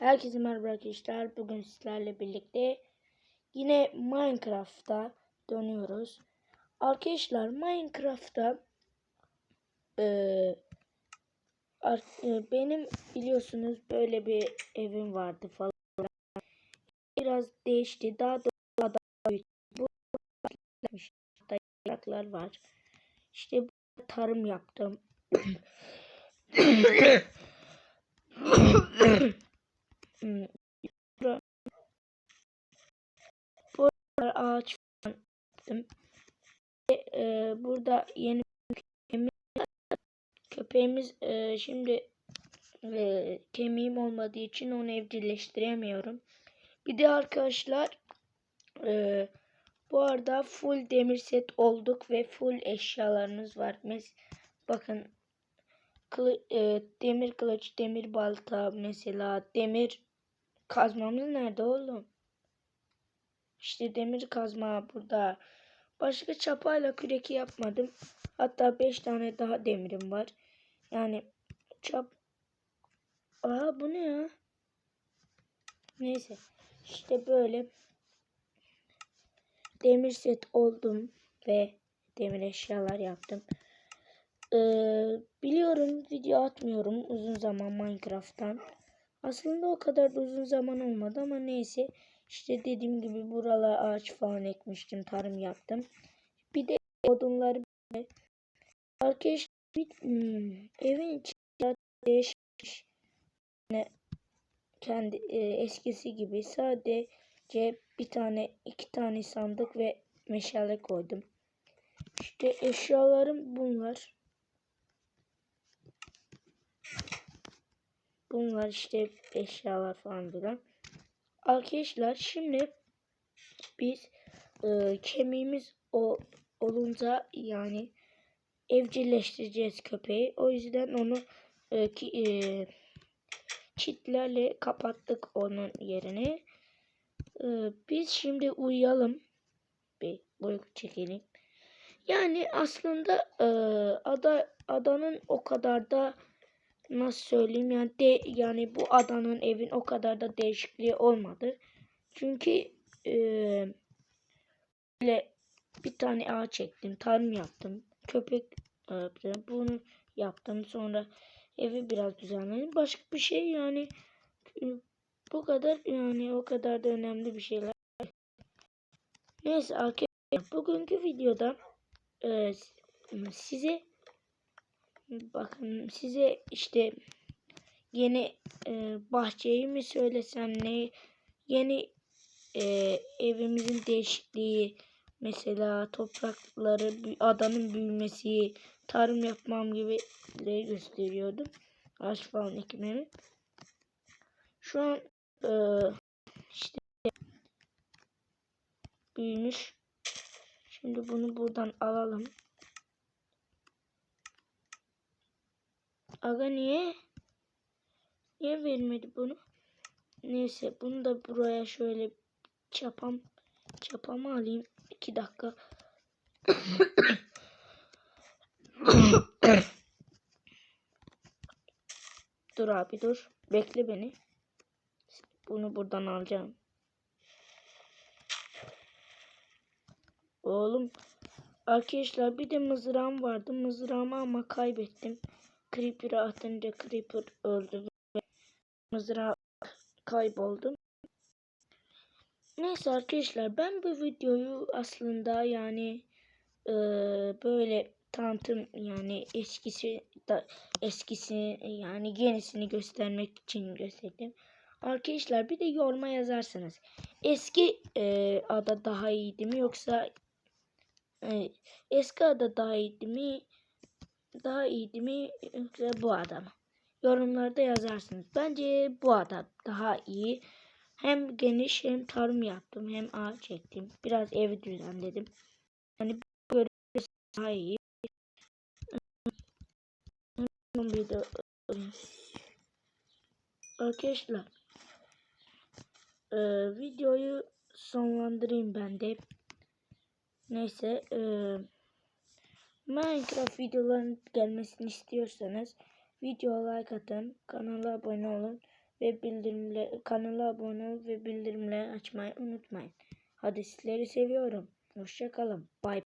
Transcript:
Herkese merhaba arkadaşlar. Bugün sizlerle birlikte yine Minecraft'ta dönüyoruz. Arkadaşlar Minecraft'ta ar- e, benim biliyorsunuz böyle bir evim vardı falan. Biraz değişti. Daha doğrusu daha büyük. Bu yapraklar var. İşte bu tarım yaptım. Hmm, bura- Buralar ağaç falan e, burada yeni köpeğimiz, köpeğimiz e, şimdi e, kemiğim olmadığı için onu evcilleştiremiyorum. Bir de arkadaşlar e, bu arada full demir set olduk ve full eşyalarınız var. Mes bakın kılı, e, demir kılıç, demir balta mesela demir kazmamız nerede oğlum? İşte demir kazma burada. Başka çapayla küreki yapmadım. Hatta 5 tane daha demirim var. Yani çap... Aa bu ne ya? Neyse. İşte böyle demir set oldum ve demir eşyalar yaptım. Ee, biliyorum video atmıyorum uzun zaman Minecraft'tan. Aslında o kadar da uzun zaman olmadı ama neyse. İşte dediğim gibi buralara ağaç falan ekmiştim. Tarım yaptım. Bir de odunları. Arkadaşlar bir, hmm, evin içi değişmiş. Yani kendi e, eskisi gibi sadece bir tane iki tane sandık ve meşale koydum. İşte eşyalarım bunlar. Bunlar işte eşyalar falan filan. Arkadaşlar şimdi biz e, kemiğimiz o olunca yani evcilleştireceğiz köpeği. O yüzden onu e, ki, e, çitlerle kapattık onun yerini. E, biz şimdi uyuyalım. Bir uyku çekelim. Yani aslında e, ada adanın o kadar da nasıl söyleyeyim yani de yani bu adanın evin o kadar da değişikliği olmadı. Çünkü e, böyle bir tane ağaç çektim, tarım yaptım, köpek yaptım, bunu yaptım. Sonra evi biraz düzenledim. Başka bir şey yani e, bu kadar yani o kadar da önemli bir şeyler. Neyse arkadaşlar bugünkü videoda e, size bakın size işte yeni e, bahçeyi mi söylesem ne yeni e, evimizin değişikliği mesela toprakları adanın büyümesi tarım yapmam gibi gösteriyordum. Ağaç falan ekmemi. Şu an e, işte büyümüş. Şimdi bunu buradan alalım Aga niye? Niye vermedi bunu? Neyse bunu da buraya şöyle çapam çapamı alayım. 2 dakika. dur abi dur. Bekle beni. Bunu buradan alacağım. Oğlum arkadaşlar bir de mızrağım vardı. Mızrağımı ama kaybettim. Creeper'ı atınca Creeper öldü ve mızrağı kayboldu. Neyse arkadaşlar ben bu videoyu aslında yani e, böyle tanıtım yani eskisi da eskisi yani yenisini göstermek için gösterdim. Arkadaşlar bir de yoruma yazarsınız. Eski e, ada daha iyiydi mi yoksa e, eski ada daha iyiydi mi daha iyiydi mi yoksa bu adam? Yorumlarda yazarsınız. Bence bu adam daha iyi. Hem geniş hem tarım yaptım hem ağaç çektim. Biraz evi düzenledim. Yani göre daha iyi. Arkadaşlar e, videoyu sonlandırayım ben de. Neyse eee Minecraft videoların gelmesini istiyorsanız video like atın, kanala abone olun ve bildirimle kanala abone ol ve bildirimleri açmayı unutmayın. Hadi sizleri seviyorum. Hoşça kalın. Bay